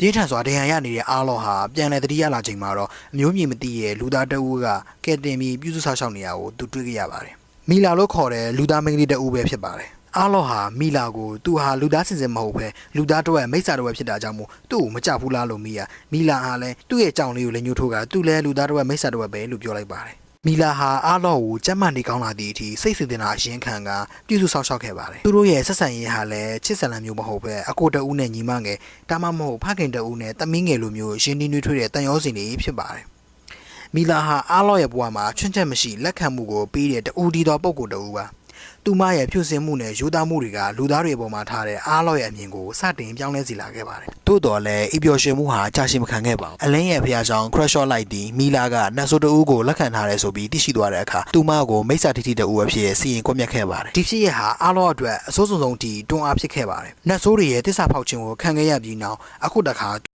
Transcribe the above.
ပြင်းထန်စွာဒဏ်ရာရနေတဲ့အားလောဟာပြန်လည်တတိယလာချိန်မှာတော့အမျိုးမြင်မသိရဲ့လူသားတအူးကကဲတင်ပြီးပြုစုဆောက်ရှောက်နေတာကိုသူတွေ့ခဲ့ရပါတယ်မီလာလို့ခေါ်တဲ့လူသားမင်းကလေးတအူးပဲဖြစ်ပါတယ်အားလောဟာမီလာကိုသူဟာလူသားစင်စင်မဟုတ်ပဲလူသားတော့ရဲ့မိစ္ဆာတော့ပဲဖြစ်တာကြောင့်မို့သူ့ကိုမကြဘူးလားလို့မီးရမီလာဟာလည်းသူ့ရဲ့ကြောင်လေးကိုလည်းညှို့ထိုးကသူ့လည်းလူသားတော့ရဲ့မိစ္ဆာတော့ပဲလို့ပြောလိုက်ပါတယ် မီလာဟာအားလောကိုကြမ်းမှန်နေကောင်းလာသည့်အထိစိတ်ဆင်တင်တာအရင်ခံကပြုစုဆောက်ရှောက်ခဲ့ပါတယ်သူတို့ရဲ့ဆက်ဆံရေးဟာလည်းချစ်ဆန်လန်မျိုးမဟုတ်ပဲအကိုတအူးနဲ့ညီမငယ်ဒါမှမဟုတ်ဖခင်တအူးနဲ့တမင်းငယ်လိုမျိုးရင်းနှီးနှွေးထွေးတဲ့တန်ရောစင်တွေဖြစ်ပါတယ်မီလာဟာအားလော့ရဲ့ဘဝမှာချွန့်ချက်မရှိလက်ခံမှုကိုပေးတဲ့တူဒီတော်ပုံကိုယ်တူပါ သူမရဲ့ဖြူစင်မှုနဲ့ယူသားမှုတွေကလူသားတွေပေါ်မှာထားတဲ့အားလော့ရဲ့အမြင်ကိုစတင်ပြောင်းလဲစေလာခဲ့ပါတယ်။သို့တော်လည်းအပျော်ရွှင်မှုဟာကြာရှည်မခံခဲ့ပါဘူး။အလင်းရဲ့ဖျားဆောင် crash shot လိုက်ပြီးမီလာကနတ်ဆိုတူကိုလက်ခံထားတယ်ဆိုပြီးသိရှိသွားတဲ့အခါသူမကိုမိစ္ဆာတိတိတူအဖြစ်စီရင်ကွက်မြက်ခဲ့ပါတယ်။ဒီဖြစ်ရဟာအားလော့အတွက်အဆိုးဆုံးဆုံးထိတွန်းအားဖြစ်ခဲ့ပါတယ်။နတ်ဆိုးတွေရဲ့တစ္ဆာဖောက်ခြင်းကိုခံခဲ့ရပြီးနောက်အခုတခါ